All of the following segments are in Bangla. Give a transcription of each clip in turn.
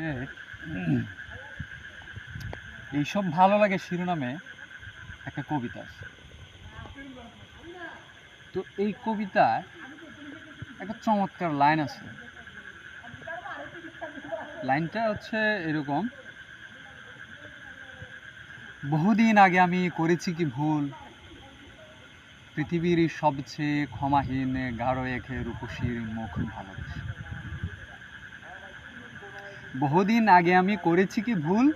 হচ্ছে এইসব ভালো লাগে শিরোনামে একটা কবিতা আছে। তো এই কবিতায় একটা চমৎকার লাইন আছে। লাইনটা হচ্ছে এরকম, বহুদিন আগে আমি করেছি কি ভুল? পৃথিবীর সবচেয়ে ক্ষমাহীন গাঢ় এখে রূপসীর মুখ ভালোবেসে। বহুদিন আগে আমি করেছি কি ভুল?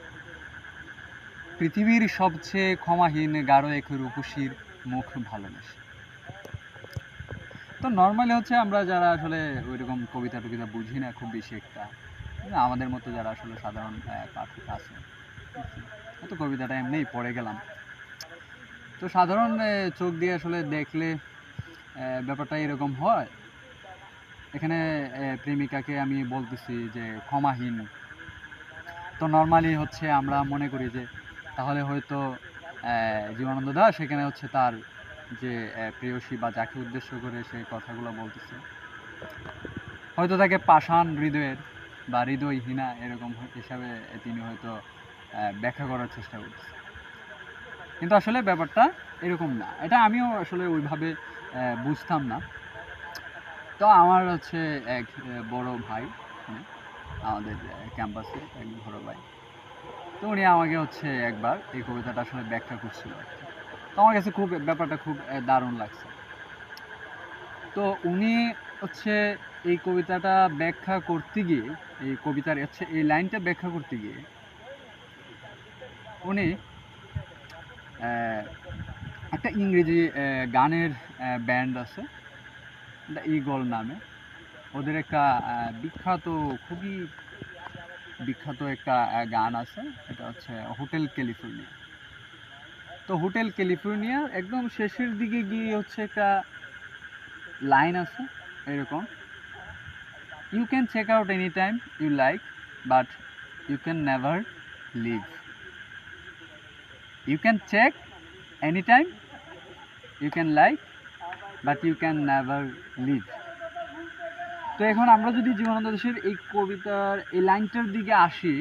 পৃথিবীর সবচেয়ে ক্ষমাহীন গাঢ় এক রূপসীর মুখ ভালোবেসে। তো নর্মালি হচ্ছে আমরা যারা আসলে ওইরকম কবিতা টবিতা বুঝি না খুব বেশি একটা আমাদের মতো যারা আসলে সাধারণ পাঠক আছে। তো কবিতাটা এমনিই পড়ে গেলাম। তো সাধারণ চোখ দিয়ে আসলে দেখলে ব্যাপারটা এরকম হয়। এখানে প্রেমিকাকে আমি বলতেছি যে ক্ষমাহীন। তো নর্মালি হচ্ছে আমরা মনে করি যে তাহলে হয়তো আহ, জীবনানন্দ দাস এখানে হচ্ছে তার যে প্রেয়সী বা যাকে উদ্দেশ্য করে সেই কথাগুলো বলতেছে। হয়তো তাকে পাষাণ হৃদয়ের বা হৃদয়হীনা এরকম হিসাবে তিনি হয়তো ব্যাখ্যা করার চেষ্টা করতেছে। কিন্তু আসলে ব্যাপারটা এরকম না। এটা আমিও আসলে ওইভাবে বুঝতাম না। তো আমার হচ্ছে এক বড় ভাই মানে আমাদের ক্যাম্পাসে এক বড় ভাই। তো উনি আমাকে হচ্ছে একবার এই কবিতাটা আসলে ব্যাখ্যা করছিল তো আমার কাছে খুব, ব্যাপারটা খুব দারুণ লাগছে। তো উনি হচ্ছে এই কবিতাটা ব্যাখ্যা করতে গিয়ে, এই কবিতার হচ্ছে এই লাইনটা ব্যাখ্যা করতে গিয়ে, উনি একটা ইংরেজি গানের ব্যান্ড আছে দ্য ইগল নামে। ওদের একটা বিখ্যাত, খুবই বিখ্যাত একটা গান আছে। এটা হচ্ছে হোটেল ক্যালিফোর্নিয়া। তো হোটেল ক্যালিফোর্নিয়া একদম শেষের দিকে গিয়ে হচ্ছে একটা লাইন আছে, এরকম। You can check out any time you like but you can never leave you can check any time you can like but you can never leave তো এখন আমরা যদি জীবনানন্দ দাশের এই কবিতার, এই লাইনটার দিকে আসি,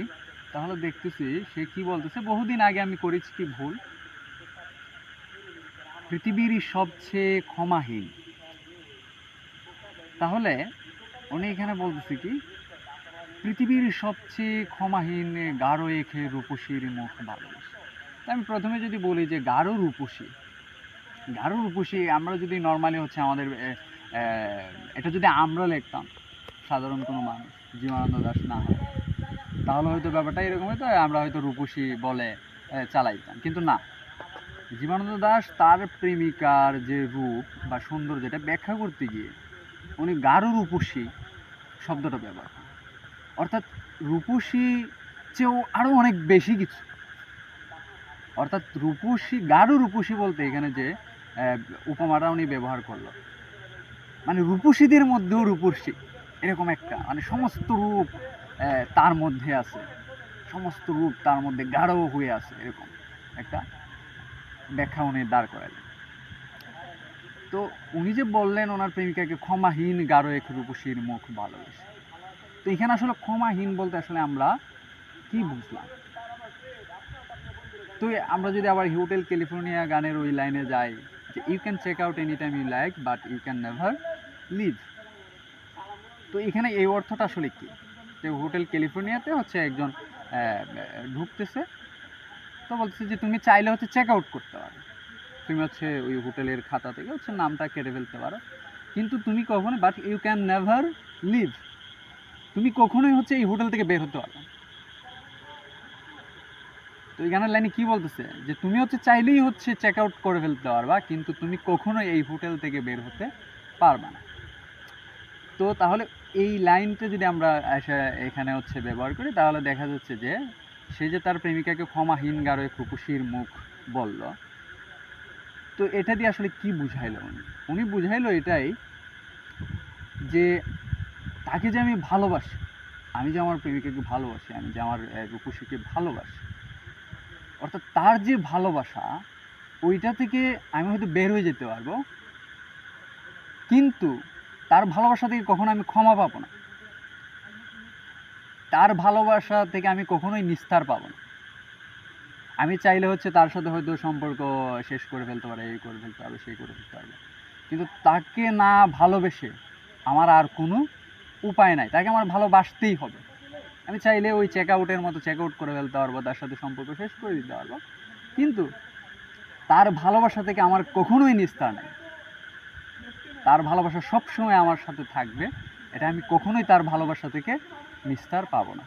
তাহলে দেখতেছি সে কি বলতেছে, বহুদিন আগে আমি করেছি কি ভুল? পৃথিবীর সবচেয়ে ক্ষমাহীন। তাহলে উনি এখানে বলতেছে কি, পৃথিবীর সবচেয়ে ক্ষমাহীন গাঢ় এখে রূপসীর মুখ ভালোবাসে আমি প্রথমে যদি বলি যে গাঢ় রূপসী গাঢ় রূপসী আমরা যদি নর্মালি হচ্ছে আমাদের এটা যদি আমরা লিখতাম, সাধারণ কোনো মানুষ, জীবনানন্দ দাস না হয়, তাহলে হয়তো ব্যাপারটা এরকম হতো আমরা হয়তো রূপসী বলে চালাইতাম। কিন্তু না। জীবনানন্দ দাস তার প্রেমিকার যে রূপ বা সুন্দর যেটা ব্যাখ্যা করতে গিয়ে, উনি গাঢ় রূপসী শব্দটা ব্যবহার করেন। অর্থাৎ রূপসী চেয়েও আরও অনেক বেশি কিছু। অর্থাৎ রূপসী গাঢ় রূপসী বলতে এখানে যে উপমাটা উনি ব্যবহার করল। মানে রূপসীদের মধ্যেও রূপসী, এরকম একটা। মানে সমস্ত রূপ তার মধ্যে আছে। সমস্ত রূপ তার মধ্যে গাঢ় হয়ে আছে, এরকম একটা ব্যাখ্যা উনি দাঁড় করালেন। তো উনি যে বললেন, ওনার প্রেমিকাকে ক্ষমাহীন গাঢ় এক রূপসীর মুখ ভালোবেসে। তো এখানে আসলে ক্ষমাহীন বলতে আসলে আমরা কি বুঝলাম? তো আমরা যদি আবার হোটেল ক্যালিফোর্নিয়া গানের ওই লাইনে যাই you can check out any time you like but you can never leave তো এখানে এই অর্থটা আসলে কি? যে হোটেল ক্যালিফোর্নিয়াতে হচ্ছে একজন ঢুকতেছে, তো বলতেছে যে তুমি চাইলে হচ্ছে চেক আউট করতে পারো। তুমি হচ্ছে ওই হোটেলের খাতা থেকে হচ্ছে নামটা কেটে ফেলতে পারো। কিন্তু তুমি কখনো but you can never leave তুমি কখনোই হচ্ছে এই হোটেল থেকে বের হতে পারবে না। তো এই গানের লাইনে কি বলতেছে? যে তুমি হচ্ছে চাইলেই হচ্ছে চেক আউট করে ফেলতে পারবা, কিন্তু তুমি কখনোই এই হোটেল থেকে বের হতে পারবা না। তো তাহলে এই লাইনটা যদি আমরা এখানে হচ্ছে ব্যবহার করি, তাহলে দেখা যাচ্ছে যে সে যে তার প্রেমিকাকে ক্ষমাহীন গারো খুকুশির মুখ বলল, তো এটা দিয়ে আসলে কি বুঝাইলো উনি? উনি বুঝাইলো এটাই যে তাকে যে আমি ভালোবাসি, আমি যে আমার প্রেমিকাকে ভালোবাসি, আমি যে আমার রূপসীকে ভালোবাসি অর্থাৎ তার যে ভালোবাসা, ওইটা থেকে আমি হয়তো বের হয়ে যেতে পারব। কিন্তু তার ভালোবাসা থেকে কখনো আমি ক্ষমা পাবো না। তার ভালোবাসা থেকে আমি কখনোই নিস্তার পাবো না। আমি চাইলে হচ্ছে তার সাথে হয়তো সম্পর্ক শেষ করে ফেলতে পারে এই করে ফেলতে পারবে সেই করে ফেলতে পারবে। কিন্তু তাকে না ভালোবেসে আমার আর কোনো উপায় নাই। তাকে আমার ভালোবাসতেই হবে। আমি চাইলে ওই চেক আউটের মতো চেক আউট করে ফেলতে পারব, তার সাথে সম্পর্ক শেষ করে দিতে পারব কিন্তু তার ভালোবাসা থেকে আমার কখনোই নিস্তার নেই তার ভালোবাসা সবসময় আমার সাথে থাকবে, এটা আমি কখনোই তার ভালোবাসা থেকে নিস্তার পাবো না।